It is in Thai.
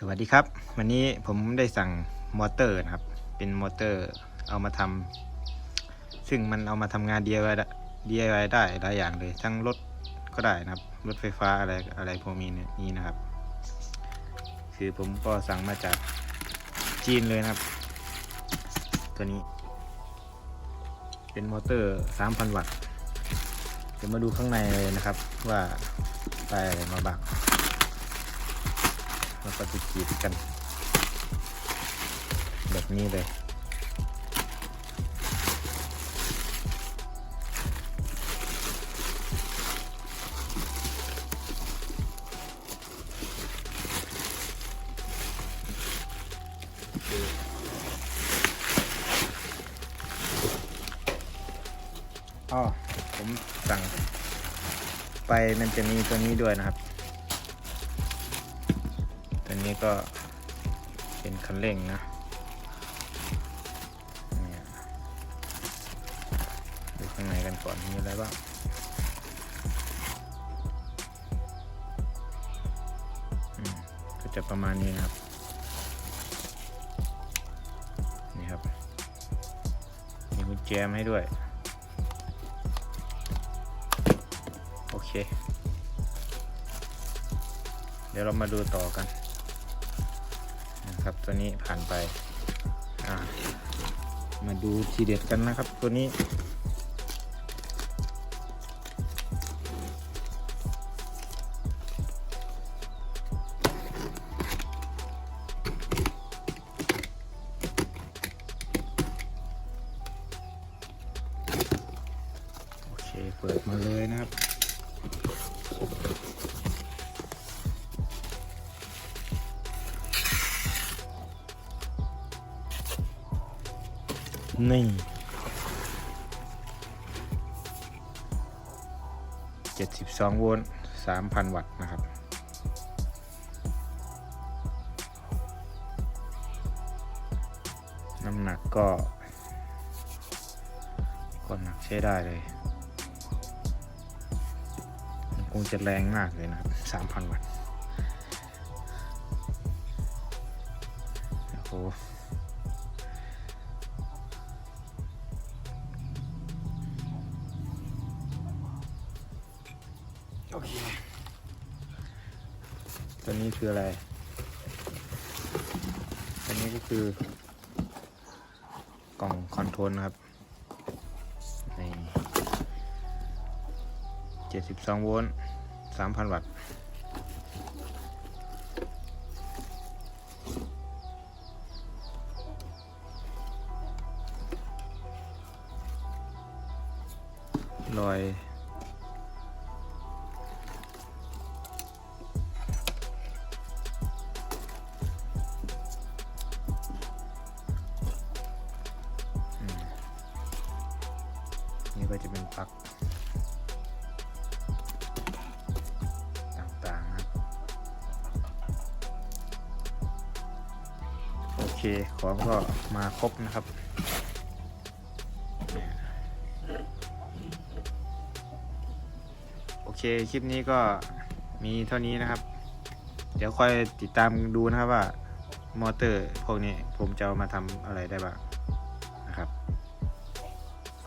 สวัสดีครับ วันนี้ผมได้สั่งมอเตอร์นะครับ เป็นมอเตอร์เอามาทำซึ่งมันเอามาทำงาน DIY ได้ DIY ได้หลายอย่างเลยทั้งรถก็ได้นะครับรถไฟฟ้าอะไรอะไรพวกนี้นี่นี้นะครับ คือผมก็สั่งมาจากจีนเลยนะครับ ตัวนี้ เป็นมอเตอร์ 3,000 วัตต์เดี๋ยวมาดูข้างในเลยนะครับว่าได้อะไรมาบ้าง แล้วก็จะกรีดกัน แบบนี้เลยอ๋อผมสั่งไปมันจะมีตัวนี้ด้วยนะครับ ตัวนี้ก็เป็นคันเร่งนะนดูข้างในกันก่อนมีอะไรบ้างก็จะประมาณนี้นะครับ นี่ครับ มีกุญแจมให้ด้วย โอเค เดี๋ยวเรามาดูต่อกัน ครับตัวนี้ผ่านไปมาดูทีเด็ดกันนะครับตัวนี้ โอเค เปิดมาเลยนะครับ นี่เจ็ดสิบสองโวลต์สามพันวัตต์นะครับ น้ำหนักก็ ก็หนักใช้ได้เลยมันคงจะแรงมากเลยนะครับสามพันวัตต์โอ้โห โอเคตัวนี้คืออะไรตัวนี้ก็คือกล่องคอนโทรลนะครับใน72 โวลต์ 3,000 วัตต์รอย นี่ก็จะเป็นปลั๊กต่างๆนะครับโอเคของก็มาครบนะครับโอเค คลิปนี้ก็มีเท่านี้นะครับ เดี๋ยวค่อยติดตามดูนะครับว่ามอเตอร์พวกนี้ผมจะเอามาทำอะไรได้บ้าง